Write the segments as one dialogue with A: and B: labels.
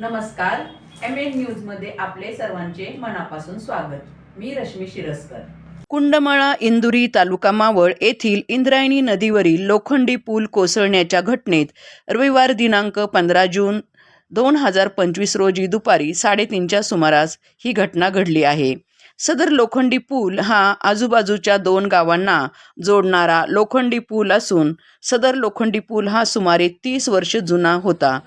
A: नमस्कार. M N न्यूजमध्ये आपले सर्वांचे मनापासून स्वागत. मी रश्मी शिरस्कर.
B: कुंडमाळा इंदुरी तालुका मावळ येथील इंद्रायणी नदीवरील लोखंडी पूल कोसळण्याच्या घटनेत रविवार दिनांक पंधरा जून दोन हजार पंचवीस रोजी दुपारी साडेतीनच्या सुमारास ही घटना घडली आहे. सदर लोखंडी पूल हा आजूबाजूच्या दोन गावांना जोडणारा लोखंडी पूल असून सदर लोखंडी पूल हा सुमारे तीस वर्ष जुना होता.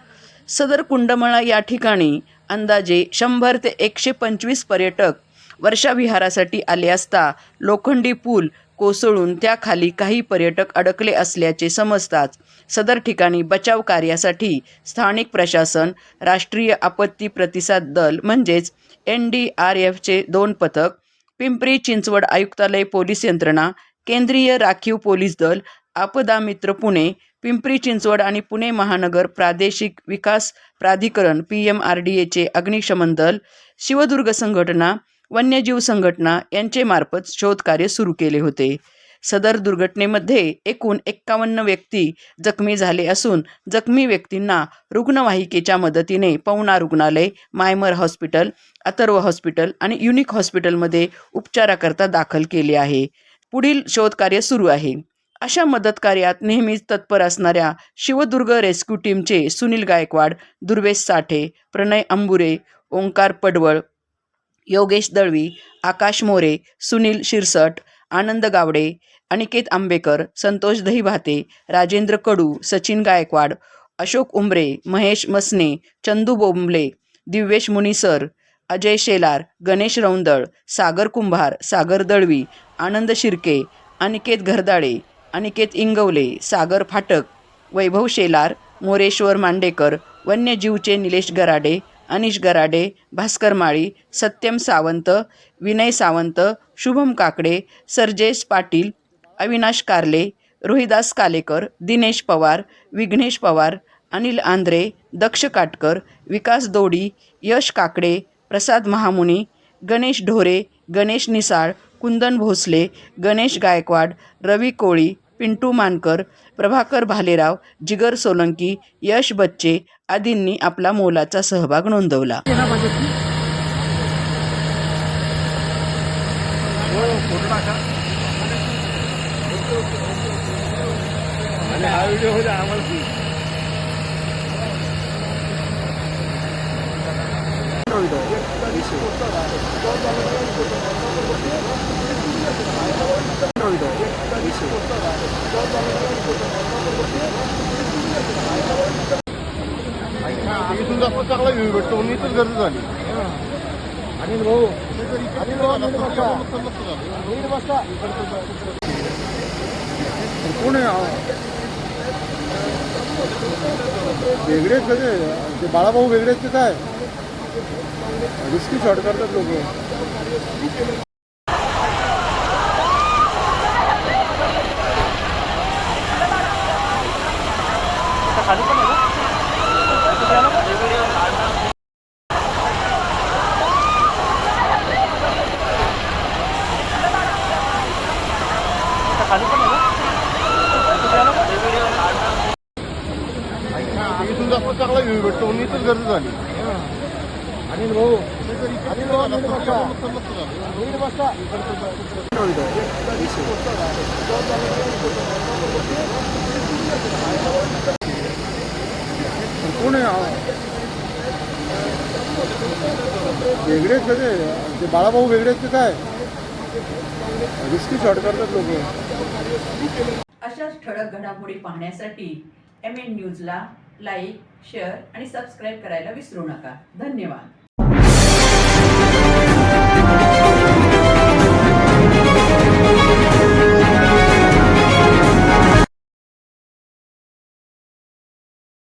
B: सदर कुंडमळा या ठिकाणी अंदाजे शंभर ते एकशे पंचवीस पर्यटक वर्षाविहारासाठी आले असता लोखंडी पूल कोसळून त्याखाली काही पर्यटक अडकले असल्याचे समजताच सदर ठिकाणी बचाव कार्यासाठी स्थानिक प्रशासन राष्ट्रीय आपत्ती प्रतिसाद दल म्हणजेच एन डी आर एफचे दोन पथक पिंपरी चिंचवड आयुक्तालय पोलीस यंत्रणा केंद्रीय राखीव पोलीस दल आपदा मित्र पुणे पिंपरी चिंचवड आणि पुणे महानगर प्रादेशिक विकास प्राधिकरण पी एम आर डी एचे अग्निशमन दल शिवदुर्ग संघटना वन्यजीव संघटना यांचे मार्फत शोधकार्य सुरू केले होते. सदर दुर्घटनेमध्ये एकूण एक्कावन्न व्यक्ती जखमी झाले असून जखमी व्यक्तींना रुग्णवाहिकेच्या मदतीने पवना रुग्णालय मायमर हॉस्पिटल अथर्व हॉस्पिटल आणि युनिक हॉस्पिटलमध्ये उपचाराकरता दाखल केले आहे. पुढील शोधकार्य सुरू आहे. अशा मदतकार्यात नेहमीच तत्पर असणाऱ्या शिवदुर्ग रेस्क्यू टीमचे सुनील गायकवाड दुर्वेश साठे प्रणय अंबुरे ओंकार पडवळ योगेश दळवी आकाश मोरे सुनील शिरसट आनंद गावडे अनिकेत आंबेकर संतोष दहीभाते राजेंद्र कडू सचिन गायकवाड अशोक उंबरे महेश मसने चंदू बोंबले दिव्येश मुनिसर अजय शेलार गणेश रौंदळ सागर कुंभार सागर दळवी आनंद शिर्के अनिकेत घरदाळे अनिकेत इंगवले सागर फाटक वैभव शेलार मोरेश्वर मांडेकर वन्यजीवचे निलेश गराडे अनिश गराडे भास्कर माळी सत्यम सावंत विनय सावंत शुभम काकडे सरजेश पाटील अविनाश कारले रोहिदास कालेकर दिनेश पवार विघ्नेश पवार अनिल आंध्रे दक्ष काटकर विकास दोडी यश काकडे प्रसाद महामुनी गणेश ढोरे गणेश निसाळ कुंदन भोसले गणेश गायकवाड रवी कोळी पिंटू मानकर प्रभाकर भालेराव जिगर सोलंकी यश बच्चे आदींनी आपला मोलाचा सहभाग नोंदवला.
C: आम्हाला इथून जास्त चांगला व्ह्यू भेटतो म्हणून इथंच गर्दी झाली अनिल भाऊ अनिल भाऊ नीट बसा नीट बसा कोण आहे वेगळेच कसे? ते बाळाभाऊ वेगळेच ते काय रिस्की शॉट करतात लोक. तुमचा जास्त चांगला व्ह्यू भेटतो. म्हणून इथंच गर्दी झाली. अनिल भाऊ अनिल भाऊ नीट बसा नीट बसा कोण आहे वेगळेच कसे ते? बाळाभाऊ वेगळेच ते काय? रिस्की शॉट करतात लोक.
A: अशाच ठळक घडामोडी पाहण्यासाठी एम एन न्यूजला लाईक शेअर आणि सबस्क्राईब करायला विसरू नका. धन्यवाद. Thank you.